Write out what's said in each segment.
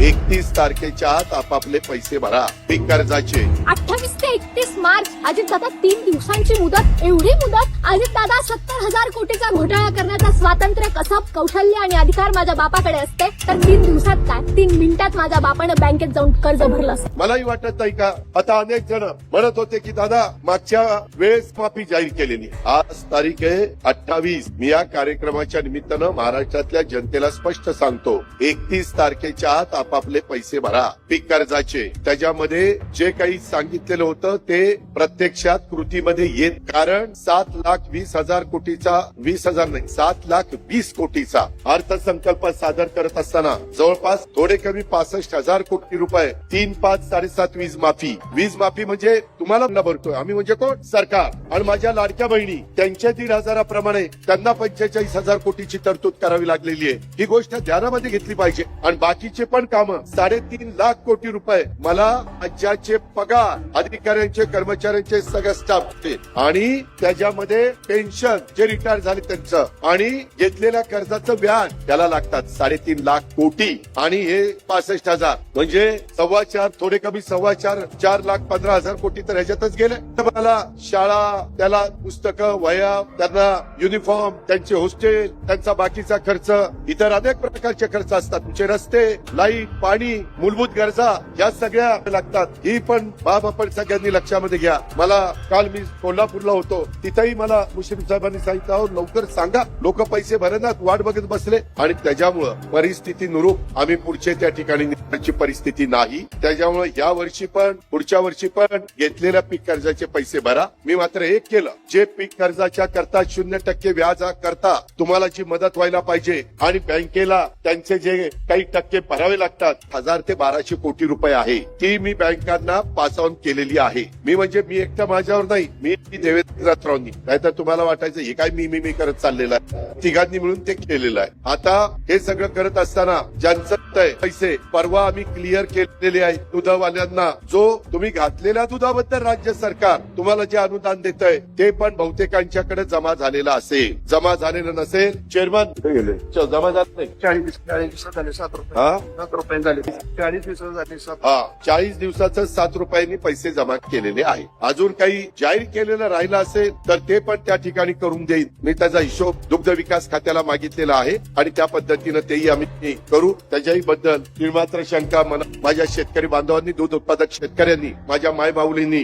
एकतीस तारखेच्या आत आपापले पैसे भरा. पीक कर्जाचे. अठ्ठावीस ते एकतीस मार्च अजित दादा तीन दिवसांची मुदत एवढी मुदत अजित दादा सत्तर हजार कोटीचा घोटाळा करण्याचा स्वातंत्र्य कसं कौशल्य आणि अधिकार माझ्या बापाकडे असते तर तीन दिवसात काय? तीन मिनिटात माझ्या बापानं बँकेत जाऊन कर्ज भरलं असतं. मलाही वाटत नाही का? आता अनेक जण म्हणत होते की दादा मागच्या वेळेस माफी जाहीर केलेली. आज तारीख आहे अठ्ठावीस. मी या कार्यक्रमाच्या निमित्तानं महाराष्ट्रातल्या जनतेला स्पष्ट सांगतो. एकतीस तारखेच्या आत आपापले पैसे भरा. पीक कर्जाचे. त्याच्यामध्ये जे काही सांगितलेलं होतं ते प्रत्यक्षात कृतीमध्ये येत कारण सात लाख वीस हजार कोटीचा वीस हजार नाही सात लाख वीस कोटीचा अर्थसंकल्प सादर करत असताना जवळपास थोडे कमी पासष्ट हजार कोटी रुपये तीन पाच साडेसात वीज माफी. वीज माफी म्हणजे तुम्हाला न भरतोय. आम्ही म्हणजे कोण? सरकार. आणि माझ्या लाडक्या बहिणी त्यांच्या दीड हजाराप्रमाणे त्यांना पंचेचाळीस हजार कोटीची तरतूद करावी लागलेली आहे. ही गोष्ट ध्यानामध्ये घेतली पाहिजे. आणि बाकीचे पण कामं साडेतीन लाख कोटी रुपये मला राज्याचे पगार अधिकाऱ्यांचे कर्मचाऱ्यांचे सगळ्या स्टाफ आणि त्याच्यामध्ये पेन्शन जे रिटायर झाले त्यांचं. आणि घेतलेल्या कर्जाचं व्याज त्याला लागतात. साडेतीन लाख कोटी. आणि हे पासष्ट हजार. म्हणजे सव्वा चार थोडे कमी सव्वा चार चार लाख पंधरा हजार कोटी तर ह्याच्यातच गेले. तर मला शाळा त्याला पुस्तकं वया त्यांना युनिफॉर्म त्यांचे हॉस्टेल त्यांचा बाकीचा खर्च इतर अनेक प्रकारचे खर्च असतात. तुमचे रस्ते लाइट पाणी मूलभूत गरजा या सगळ्या लागतात. ही पण बाब आपण सगळ्यांनी लक्षामध्ये घ्या. मला काल मी कोल्हापूरला होतो. तिथेही मला मुश्रीफ साहेबांनी सांगितलं लवकर सांगा. लोक पैसे भरण्यात वाट बघत बसले आणि त्याच्यामुळं परिस्थिती नुरूप आम्ही पुढचे त्या ठिकाणी परिस्थिती नाही. त्याच्यामुळे या वर्षी पण पुढच्या वर्षी पण घेतलेल्या पीक कर्जाचे पैसे भरा. मी मात्र एक केलं. जे पीक कर्जाच्या करता शून्य टक्के व्याज करता तुम्हाला जी मदत व्हायला पाहिजे आणि बँकेला त्यांचे जे काही टक्के भरावे लागतात हजार ते बाराशे कोटी रुपये आहे. ती मी बँकांना पास ऑन केलेली आहे. मी म्हणजे मी एकटा माझ्यावर नाही. मी देवेंद्र राऊतरावांनी नाहीतर तुम्हाला वाटायचं हे काय मी मी मी करत चाललेलं आहे? तिघांनी मिळून ते केलेलं आहे. आता हे सगळं करत असताना ज्यांचं आहे पैसे परवा आम्ही क्लिअर केलेले आहे दुधावाल्यांना. जो तुम्ही घातलेल्या दुधाबद्दल राज्य सरकार तुम्हाला जे अनुदान देत आहे ते पण बहुतेकांच्याकडे जमा झालेलं असेल. जमा झालेलं नसेल चेअरमन कुठे गेले? जमा झालं नाही. चाळीस चाळीस दिवसात झाले सात रुपये. हा? सात रुपये झाले. चाळीस दिवसात झाले सात. हा चाळीस दिवसाचं सात रुपयांनी पैसे जमा केलेले आहे अजून काही जाहीर केलेलं राहिलं असेल तर ते पण त्या ठिकाणी करून देईन. मी त्याचा हिशोब दुग्ध विकास खात्याला मागितलेला आहे आणि त्या पद्धतीनं तेही आम्ही करू. त्याच्याही बद्दल निर्मात्र शंका मला माझ्या शेतकरी बांधवांनी दूध उत्पादक शेतकऱ्यांनी माझ्या माय माऊलींनी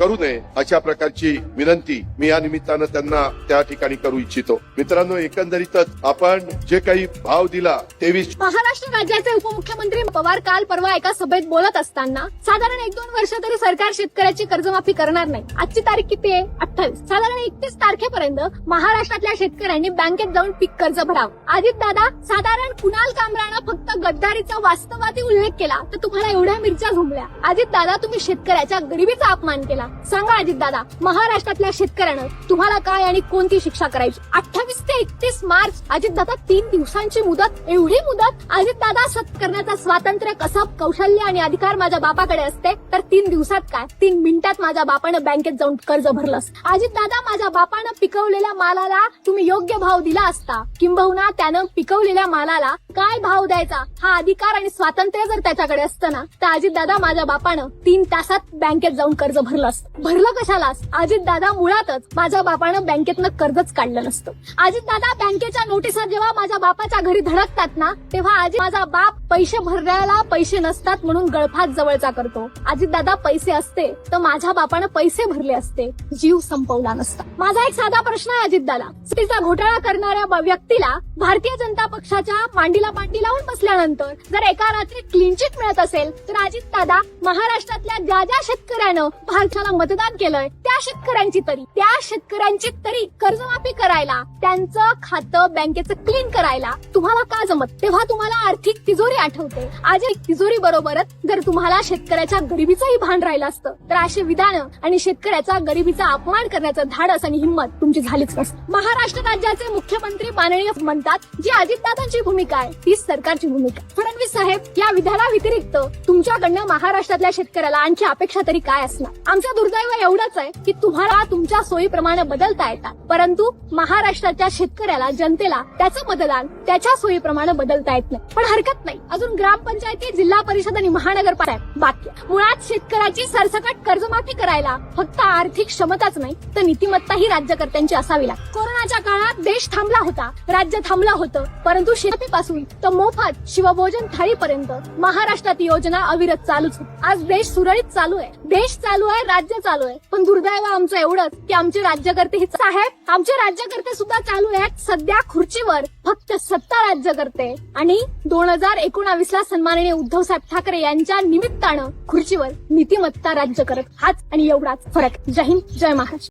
करू नये अशा प्रकारची विनंती मी या निमित्तानं त्यांना त्या ठिकाणी करू इच्छितो. मित्रांनो एकंदरीतच आपण जे काही भाव दिला तेवीस महाराष्ट्र राज्याचे उपमुख्यमंत्री पवार काल परवा एका सभेत बोलत असताना साधारण एक दोन वर्ष तरी सरकार शेतकऱ्याची कर्जमाफी करणार नाही. आजची तारीख किती आहे? अठ्ठावीस. साधारण एकतीस तारखेपर्यंत महाराष्ट्रातल्या शेतकऱ्यांनी बँकेत जाऊन पीक कर्ज भरावं. आदित दादा साधारण कुणाल कामरानं फक्त गद्दारीचा वास्तवादी उल्लेख केला तर तुम्हाला एवढ्या मिरच्या झुमल्या अजित दादा तुम्ही शेतकऱ्याच्या गरिबीचा अपमान केला. सांगा अजित दादा महाराष्ट्रातल्या शेतकऱ्यानं तुम्हाला काय आणि कोणती शिक्षा करायची? अठ्ठावीस ते एकतीस मार्च अजित दादा तीन दिवसांची मुदत. एवढी मुदत अजित दादा सत करण्याचा स्वातंत्र्य कसब कौशल्य आणि अधिकार माझ्या बापाकडे असते तर तीन दिवसात काय? तीन मिनिटात माझ्या बापानं बँकेत जाऊन कर्ज भरलं अजित दादा माझ्या बापानं पिकवलेल्या मालाला तुम्ही योग्य भाव दिला असता. किंबहुना त्यानं पिकवलेल्या मालाला काय भाव द्यायचा? हा अधिकार आणि स्वातंत्र्य जर त्याच्याकडे असतं ना तर अजित दादा माझ्या बापानं तीन तासात बँकेत जाऊन कर्ज भरलं असतं. भरलं कशालाच अजित दादा मुळातच माझ्या बापानं बँकेतनं कर्जच काढलं नसतं. अजित दादा बँकेच्या नोटिसा जेव्हा माझ्या बापाच्या घरी धडकतात ना तेव्हा आजी माझा बाप पैसे भरण्याला पैसे नसतात म्हणून गळफात जवळचा करतो. अजित दादा पैसे असते तर माझ्या बापानं पैसे भरले असते. जीव संपवला नसता. माझा एक साधा प्रश्न आहे अजित दादा घोटाळा करणाऱ्या व्यक्तीला भारतीय जनता पक्षाच्या मांडीला मांडी लावून बसल्यानंतर जर एका रात्रीत क्लीन चिट मिळत असेल तर अजित दादा महाराष्ट्रातल्या ज्या ज्या शेतकऱ्यानं भारताला मतदान केलंय त्या शेतकऱ्यांची तरी त्या शेतकऱ्यांची तरी कर्जमाफी करायला त्यांचं खातं बँकेचं क्लीन करायला तुम्हाला का जमत? तेव्हा तुम्हाला आर्थिक तिजोरी आठवते. आज एक तिजोरी बरोबरच जर तुम्हाला शेतकऱ्याच्या गरिबीचंही भान राहिलं असतं तर असे विधान आणि शेतकऱ्याचा गरिबीचा अपमान करण्याचं धाडस आणि हिंमत तुमची झालीच नसते. महाराष्ट्र राज्याचे मुख्यमंत्री माननीय म्हणतात जी अजितदादांची भूमिका आहे तीच सरकारची भूमिका. फडणवीस साहेब या विधाना व्यतिरिक्त तुमच्याकडनं महाराष्ट्रातल्या शेतकऱ्याला आणखी अपेक्षा तरी काय असणार? आमचं दुर्दैव एवढंच आहे की तुम्हाला तुमच्या सोयीप्रमाणे बदलता येतात. परंतु महाराष्ट्राच्या शेतकऱ्याला जनतेला त्याचं मतदान त्याच्या सोयीप्रमाणे बदलता येत नाही. पण हरकत नाही. अजून ग्रामपंचायती जिल्हा परिषद आणि महानगरपालिका बाकी मुळात शेतकऱ्याची सरसकट कर्जमाफी करायला फक्त आर्थिक क्षमताच नाही तर नीतिमत्ता ही राज्यकर्त्यांची असावी लागते. कोरोनाच्या काळात देश थांबला होता राज्य थांबलं होतं परंतु शेतीपासून तर मोफत शिवभोजन थाळीपर्यंत महाराष्ट्रात योजना अविरत चालूच. आज देश सुरळीत चालू आहे. देश चालू आहे राज्य चालू आहे. पण दुर्दैव आमचं एवढंच की आमचे राज्यकर्ते हे साहेब आमचे राज्यकर्ते सुद्धा चालू आहेत. सध्या खुर्चीवर फक्त सत्ता राज्यकर्ते आणि दोन हजार एकोणावीस ला सन्माननीय उद्धव साहेब ठाकरे यांच्या निमित्तानं खुर्चीवर नीतिमत्ता राज्य करत हाच आणि एवढाच फरक. जय हिंद जय महाराष्ट्र.